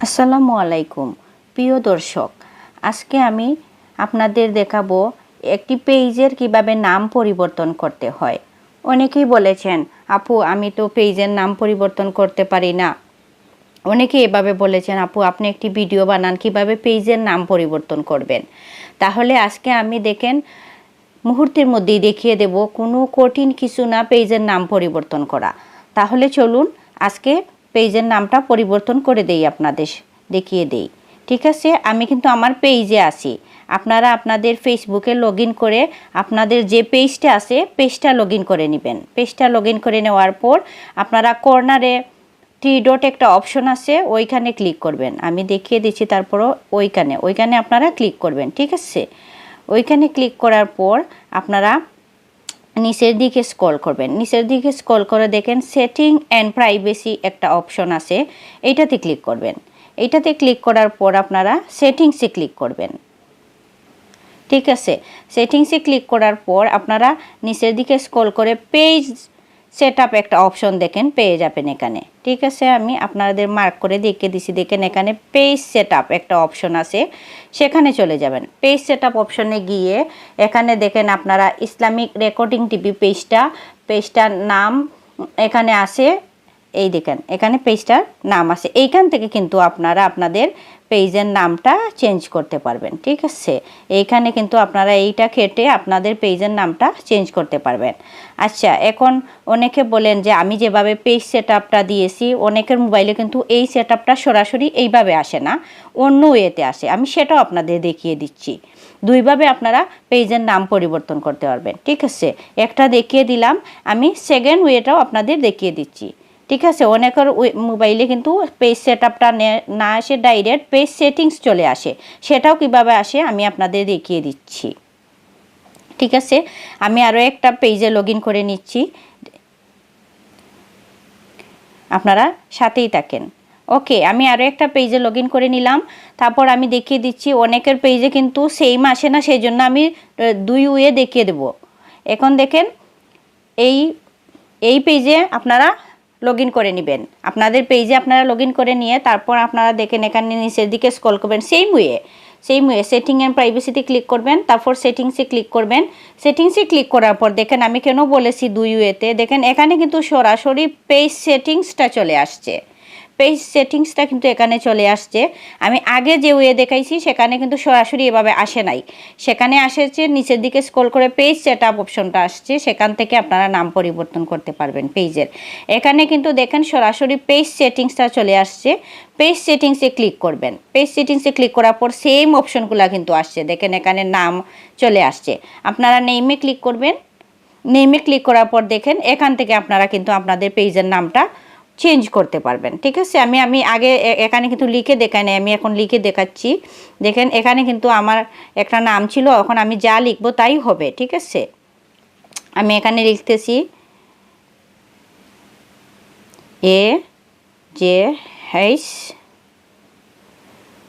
আসসালামু আলাইকুম, প্রিয় দর্শক। আজকে আমি আপনাদের দেখাবো একটি পেজের কীভাবে নাম পরিবর্তন করতে হয়। অনেকেই বলেছেন, আপু, আমি তো পেজের নাম পরিবর্তন করতে পারি না। অনেকে এভাবে বলেছেন, আপু, আপনি একটি ভিডিও বানান, কীভাবে পেজের নাম পরিবর্তন করবেন? তাহলে আজকে আমি দেখেন, মুহূর্তের মধ্যেই দেখিয়ে দেব কোনো কঠিন কিছু না পেজের নাম পরিবর্তন করা। তাহলে চলুন আজকে পেজের নামটা পরিবর্তন করে দেই আপনাদের, দেখিয়ে দেই। ঠিক আছে? আমি কিন্তু আমার পেজে আছি। আপনারা আপনাদের ফেসবুকে লগ করে আপনাদের যে পেজটা আছে, পেজটা লগ করে নেবেন। পেজটা লগ করে নেওয়ার পর আপনারা কর্নারে থ্রি ডট একটা অপশন আছে, ওইখানে ক্লিক করবেন। আমি দেখিয়ে দিচ্ছি তারপরও ওইখানে। ওইখানে আপনারা ক্লিক করবেন। ঠিক আছে? ওইখানে ক্লিক করার পর আপনারা নিচের দিকে স্ক্রল করবেন। নিচের দিকে স্ক্রল করে দেখেন সেটিং অ্যান্ড প্রাইভেসি একটা অপশন আছে। এইটাতে ক্লিক করবেন। এইটাতে ক্লিক করার পর আপনারা সেটিংসে ক্লিক করবেন। ঠিক আছে? সেটিংসে ক্লিক করার পর আপনারা নিচের দিকে স্ক্রল করে পেজ সেট আপ একটা অপশন দেখেন, পেয়ে যাবেন এখানে। ঠিক আছে, আমি আপনাদের মার্ক করে দেখে দিছি। দেখেন, এখানে পেজ সেট আপ একটা অপশন আছে। সেখানে চলে যাবেন। পেজ সেট আপ অপশনে গিয়ে এখানে দেখেন আপনারা ইসলামিক রেকর্ডিং টিভি পেজটা পেজটার নাম এখানে আছে। এই দেখেন, এখানে পেজটার নাম আছে। এইখান থেকে কিন্তু আপনারা আপনাদের পেজের নামটা চেঞ্জ করতে পারবেন, ঠিক আছে? এইখানে কিন্তু আপনারা এইটা খেটে আপনাদের পেজের নামটা চেঞ্জ করতে পারবেন। আচ্ছা এখন অনেকে বলেন যে আমি যেভাবে পেজ সেট দিয়েছি, অনেকের মোবাইলে কিন্তু এই সেট সরাসরি এইভাবে আসে না, অন্য ওয়েতে আসে। আমি সেটাও আপনাদের দেখিয়ে দিচ্ছি। দুইভাবে আপনারা পেজের নাম পরিবর্তন করতে পারবেন, ঠিক আছে? একটা দেখিয়ে দিলাম, আমি সেকেন্ড ওয়েটাও আপনাদের দেখিয়ে দিচ্ছি। ঠিক আছে? অনেকের মোবাইলে কিন্তু পেজ সেট আপটা না আসে ডাইরেক্ট পেজ সেটিংস চলে আসে। সেটাও কীভাবে আসে? আমি আপনাদের দেখিয়ে দিচ্ছি। ঠিক আছে? আমি আরও একটা পেজে লগ করে নিচ্ছি। আপনারা সাথেই থাকেন। ওকে, আমি আরও একটা পেজে লগ করে নিলাম। তারপর আমি দেখিয়ে দিচ্ছি, অনেকের পেজে কিন্তু সেম আসে না সেই জন্য আমি দুই ওয়ে দেখিয়ে দেব। এখন দেখেন, এই এই পেজে আপনারা লগ ইন করে নেবেন। আপনাদের পেজে আপনারা লগ করে নিয়ে তারপর আপনারা দেখেন এখানে নিচের দিকে স্কল করবেন। সেম ওয়ে সেই সেটিং অ্যান্ড প্রাইভেসিতে ক্লিক করবেন, তারপর সেটিংসে ক্লিক করবেন। সেটিংসে ক্লিক করার পর দেখেন আমি কেন বলেছি দুই ওয়েতে দেখেন এখানে কিন্তু সরাসরি পেজ সেটিংসটা চলে আসছে। পেজ সেটিংসটা কিন্তু এখানে চলে আসছে। আমি আগে যে ওয়ে দেখাইছি, সেখানে কিন্তু সরাসরি এভাবে আসে নাই। সেখানে আসেছে, নিচের দিকে স্ক্রল করে পেজ সেট আপ অপশনটা আসছে। সেখান থেকে আপনারা নাম পরিবর্তন করতে পারবেন পেজের এখানে কিন্তু দেখেন সরাসরি পেজ সেটিংসটা চলে আসছে। পেজ সেটিংসে ক্লিক করবেন। পেজ সেটিংসে ক্লিক করার পর সেম অপশনগুলো কিন্তু আসছে। দেখেন এখানে নাম চলে আসছে। আপনারা নেইমে ক্লিক করবেন। নেইমে ক্লিক করার পর দেখেন, এখান থেকে আপনারা কিন্তু আপনাদের পেজের নামটা চেঞ্জ করতে পারবেন, ঠিক আছে? আমি আমি আগে এখানে কিন্তু লিখে দেখাই নাই, আমি এখন লিখে দেখাচ্ছি। দেখেন, এখানে কিন্তু আমার একটা নাম ছিল, এখন আমি যা লিখব তাই হবে, ঠিক আছে? আমি এখানে লিখতেছি A, J Hayes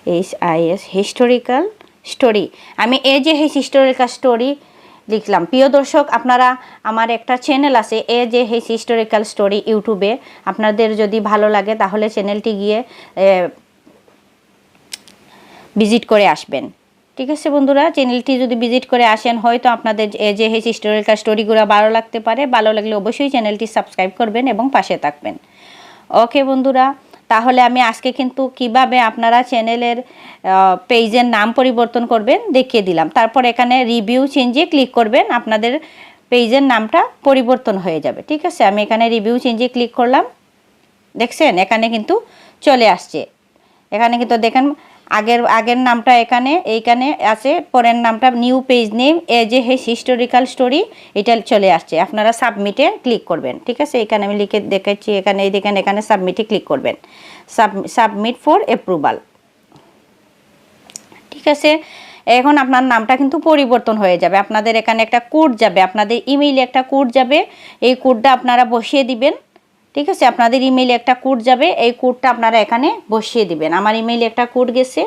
H I S, historical story. আমি এ যে হেইস হিস্টোরিক্যাল স্টোরি লিখলাম। প্রিয় দর্শক, আপনারা, আমার একটা চ্যানেল আছে, এ যে হেস হিস্টোরিক্যাল স্টোরি ইউটিউবে, আপনাদের যদি ভালো লাগে, তাহলে চ্যানেলটি গিয়ে ভিজিট করে আসবেন। ঠিক আছে বন্ধুরা চ্যানেলটি যদি ভিজিট করে আসেন, হয়তো আপনাদের এ যে হেস হিস্টোরিক্যাল স্টোরিগুলো ভালো লাগতে পারে, ভালো লাগলে অবশ্যই চ্যানেলটি সাবস্ক্রাইব করবেন এবং পাশে থাকবেন। ওকে বন্ধুরা তাহলে আমি আজকে কিন্তু কীভাবে আপনারা চ্যানেলের পেজের নাম পরিবর্তন করবেন দেখিয়ে দিলাম। তারপর এখানে রিভিউ চেঞ্জে ক্লিক করবেন, আপনাদের পেজের নামটা পরিবর্তন হয়ে যাবে। ঠিক আছে? আমি এখানে রিভিউ চেঞ্জে ক্লিক করলাম। দেখছেন? এখানে কিন্তু চলে আসছে। এখানে কিন্তু দেখেন আগের আগের নামটা এখানে, এইখানে আছে, পরের নামটা নিউ পেজ নেম, এ যে হেস হিস্টোরিক্যাল স্টোরি, এটা চলে আসছে। আপনারা সাবমিটে ক্লিক করবেন, ঠিক আছে? এখানে আমি লিখে দেখাচ্ছি, এখানে, এই দেখেন, এখানে সাবমিটে ক্লিক করবেন। Sub, submit for approval. ঠিক আছে? এখন আপনার নামটা কিন্তু পরিবর্তন হয়ে যাবে। আপনাদের এখানে একটা কোড যাবে, আপনাদের ইমেইলে একটা কোড যাবে। এই কোডটা আপনারা বসিয়ে দিবেন। ঠিক আছে? আপনাদের ইমেইলে একটা কোড যাবে। এই কোডটা আপনারা এখানে বসিয়ে দিবেন। আমার ইমেইলে একটা কোড গেছে।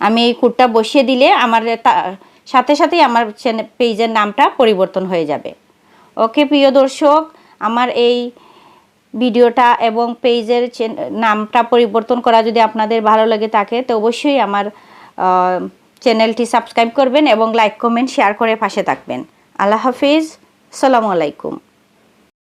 আমি এই কোডটা বসিয়ে দিলে আমার সাথে সাথেই আমার পেজের নামটা পরিবর্তন হয়ে যাবে। ওকে, প্রিয় দর্শক, আমার এই ভিডিওটা এবং পেজের নামটা পরিবর্তন করা যদি আপনাদের ভালো লাগে থাকে, তো অবশ্যই আমার চ্যানেলটি সাবস্ক্রাইব করবেন এবং লাইক কমেন্ট শেয়ার করে পাশে থাকবেন। আল্লাহ হাফিজ। সালামু আলাইকুম।